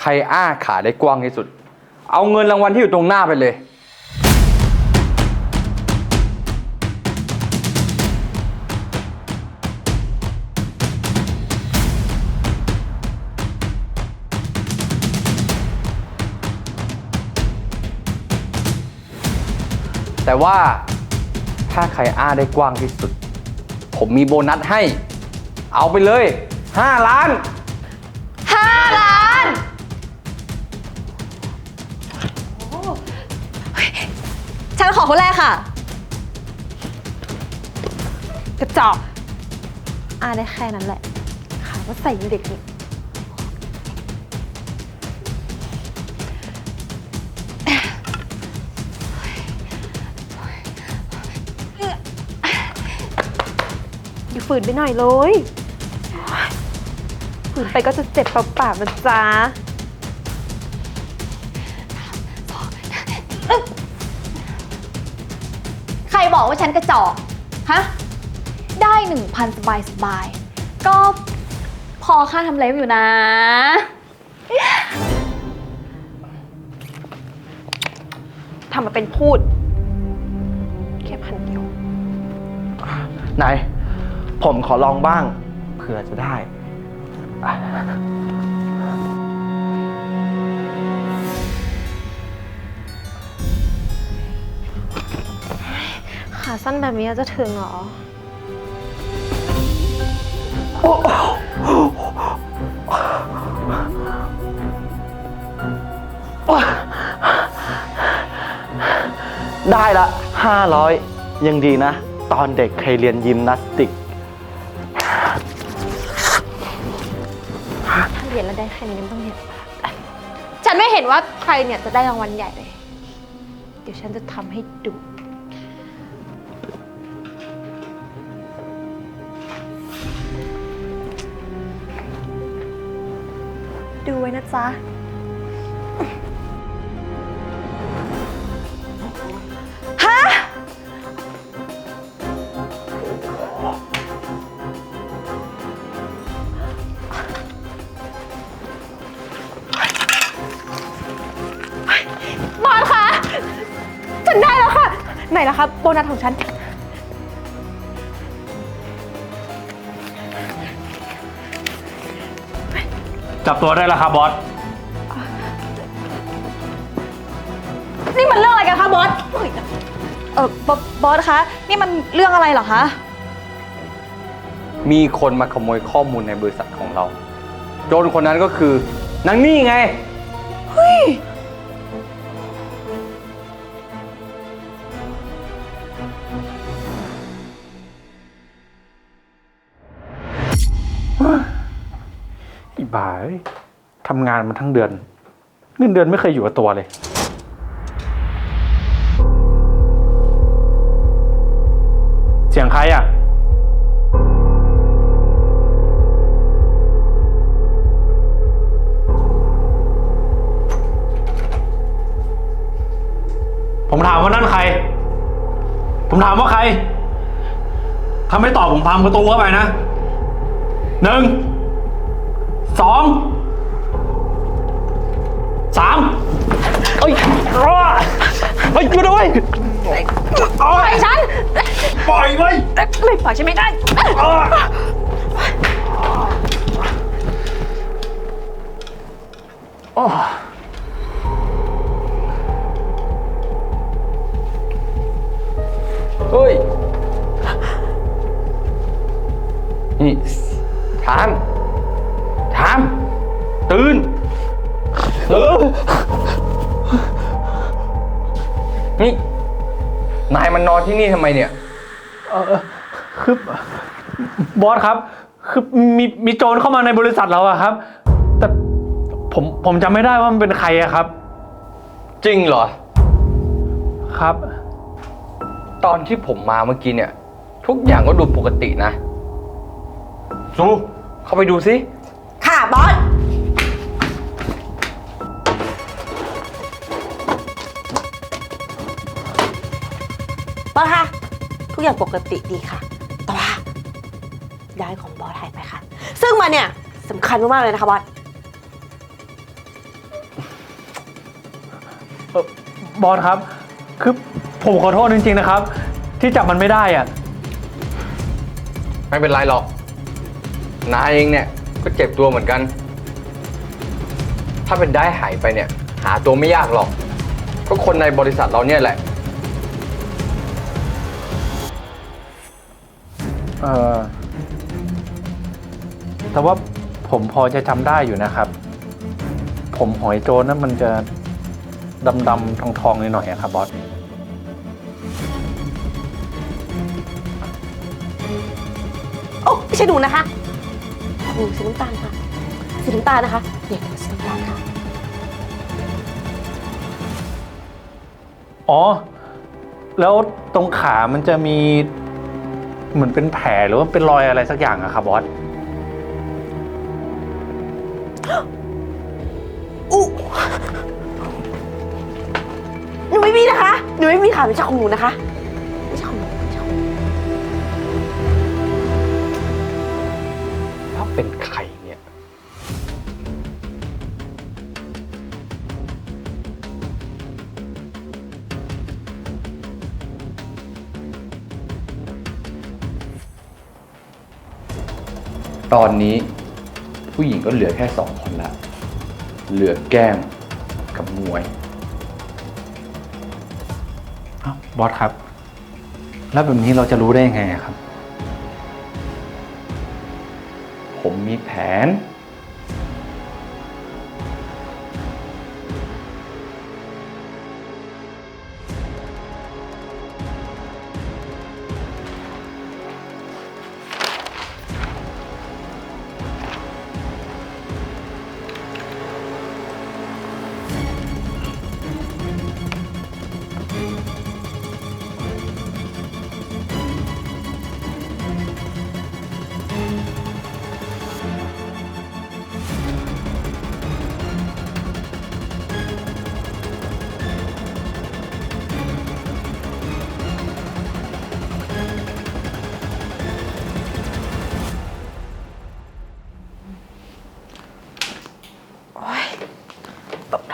ใครอ้าขาได้กว้างที่สุด เอาเงินรางวัลที่อยู่ตรงหน้าไปเลย แต่ว่าถ้าใครอ้าได้กว้างที่สุด ผมมีโบนัสให้ เอาไปเลย 5 ล้าน ห้าล้าน อคนแรกค่ะ กระจอกอ่าได้แค่นั้นแหละค่ะว่าใส่เด็กนี่อย่าฝืนไปหน่อยเลย ฝืนไปก็จะเจ็บเปล่าๆนะจ๊ะ บอกว่าฉันกระจอก ฮะ ได้หนึ่งพันสบายสบายๆก็พอค่าทำเล็บอยู่นะ ทำมาเป็นพูด แค่พันเดียว ไหน ผมขอลองบ้าง เผื่อจะได้ สั้นแบบนี้จะถึงเหรอ ได้ละ 500 ยังดีนะ ตอนเด็กเคยเรียนยิมนาสติก ถ้าเรียนแล้วได้แค่นี้ไม่ต้องเรียนมากฉันไม่เห็นว่าใครเนี่ยจะได้รางวัลใหญ่เลย เดี๋ยวฉันจะทำให้ดู ดูไว้นะจ๊ะ ฮะ บอลคะ ฉันได้แล้วค่ะ ไหนล่ะคะ โบนัสของฉัน จับตัวได้แล้วครับบอส นี่มันเรื่องอะไรกันคะบอสเฮ้ยเออบอสบอสคะ นี่มันเรื่องอะไรเหรอคะ มีคนมาขโมยข้อมูลในบริษัทของเรา โจรคนนั้นก็คือนางนี่ไงอีบ่ายทำงานมาทั้งเดือน เงินเดือนไม่เคยอยู่กับตัวเลย เสียงใครอะ ผมถามว่านั่นใคร ผมถามว่าใคร ถ้าไม่ตอบผมพังประตูเข้าไปนะหนึ่ง สองสามเอ้ยรอเฮ้ยช่วยด้วยปล่อยฉัน ปล่อยไว้ยไม่ปล่อยฉันไม่ได้เฮ้ย นี่ถามถาม ตื่นเออนี่นายมันนอนที่นี่ทำไมเนี่ยคือบอสครับ คือมีมีโจรเข้ามาในบริษัทเราอะครับ แต่ผมผมจำไม่ได้ว่ามันเป็นใครอะครับ จริงเหรอ ครับ ตอนที่ผมมาเมื่อกี้เนี่ย ทุกอย่างก็ดูปกตินะซูเข้าไปดูสิค่ะบอส บอสคะทุกอย่างปกติดีค่ะ แต่ว่าย้ายของบอสหายไปค่ะ ซึ่งมันเนี่ยสำคัญมากๆเลยนะคะบอสเอ่อบอสครับ คือผมขอโทษจริงๆนะครับ ที่จับมันไม่ได้อะไม่เป็นไรหรอกนายเองเนี่ยก็เจ็บตัวเหมือนกัน ถ้าเป็นได้หายไปเนี่ย หาตัวไม่ยากหรอก ก็คนในบริษัทเราเนี่ยแหละ เออแต่ว่าผมพอจะจำได้อยู่นะครับ ผมหอยโจรนั้นมันจะดำๆทองๆหน่อยๆอะครับบอส โอ้ไม่ใช่หนูนะคะหนูสีน้ำตาลค่ะสีน้ำตาลนะคะเนี่ยสีน้ำตาลค่ะ อ๋อ แล้วตรงขามันจะมี เหมือนเป็นแผลหรือว่าเป็นรอยอะไรสักอย่างอะครับบอสอู้หนูไม่มีนะคะ หนูไม่มีค่ะไม่ใช่ของหนูนะคะไม่ใช่ของหนูไม่ใช่ของหนู ถ้าเป็นใคร ตอนนี้ผู้หญิงก็เหลือแค่สองคนละ เหลือแก้มกับมวย อ้าวบอสครับ แล้วแบบนี้เราจะรู้ได้ยังไงอะครับ ผมมีแผน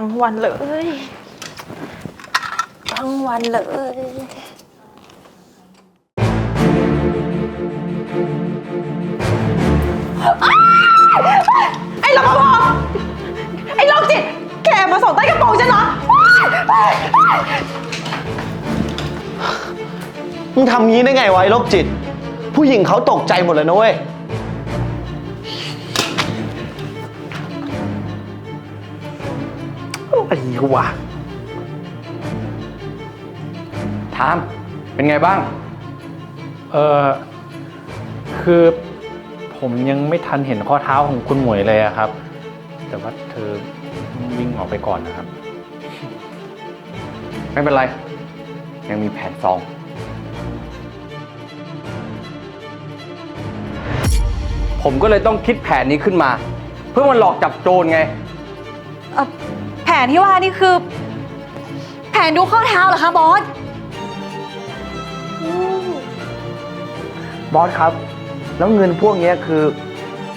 ทั้งวันเลย ทั้งวันเลยไอ้รปภไอ้โรคจิตแกมาส่องใต้กระโปรงฉันเหรอมึงทำงี้ได้ไงวะไอ้โรคจิต ผู้หญิงเขาตกใจหมดเลยนะเว้ย อะไรวะทาม เป็นไงบ้าง เออคือผมยังไม่ทันเห็นข้อเท้าของคุณหมวยเลยอะครับ แต่ว่าเธอวิ่งออกไปก่อนนะครับ ไม่เป็นไร ยังมีแผนสอง ผมก็เลยต้องคิดแผนนี้ขึ้นมา เพื่อมันหลอกจับโจรไง เอ่อแผนที่ว่านี่คือ แผนดูข้อเท้าเหรอคะบอส บอสครับ แล้วเงินพวกเนี้ยคือ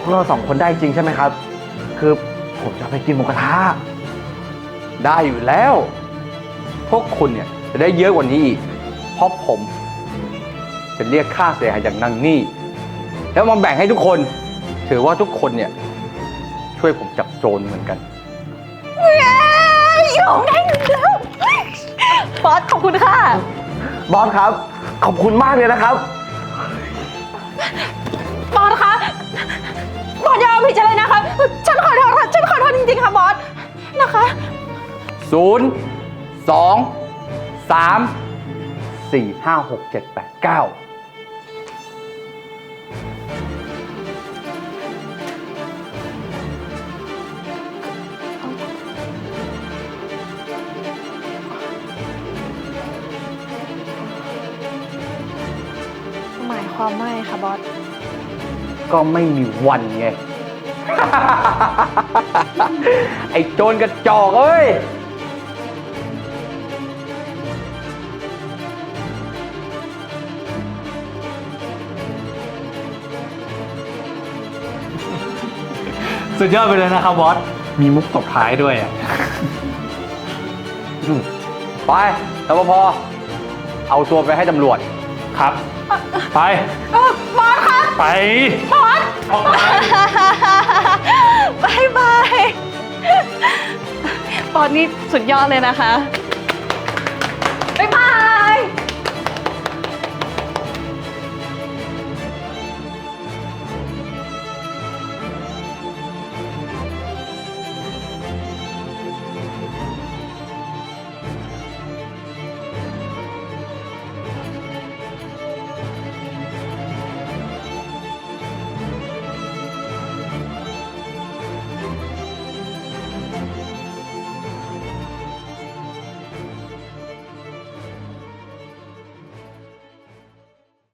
พวกเราสองคนได้จริงใช่ไหมครับ คือผมจะไปกินหมูกระทะได้อยู่แล้ว พวกคุณเนี่ยจะได้เยอะกว่านี้อีก เพราะผม จะเรียกค่าเสียหายจากนางนี่ แล้วมาแบ่งให้ทุกคน ถือว่าทุกคนเนี่ย ช่วยผมจับโจรเหมือนกัน ยองได้เงินแล้วบอสขอบคุณค่ะ บอสครับ ขอบคุณมากเลยนะครับ บอสคะ บอสอย่าเอาผิดฉันเลยนะคะ ฉันขอโทษค่ะ ฉันขอโทษจริงๆ ค่ะบอส นะคะ ศูนย์สองสามสี่ห้าหกเจ็ดแปดเก้า ความว่าไงคะบอส ก็ไม่มีวันไง ไอ้โจรกระจอกเอ้ย สุดยอดไปเลยนะครับบอส มีมุกตบท้ายด้วยอะอืมไปรปภเอาตัวไปให้ตำรวจ ครับ ไปบอสคะไป บอสออกไป บายบายบอสนี่สุดยอดเลยนะคะ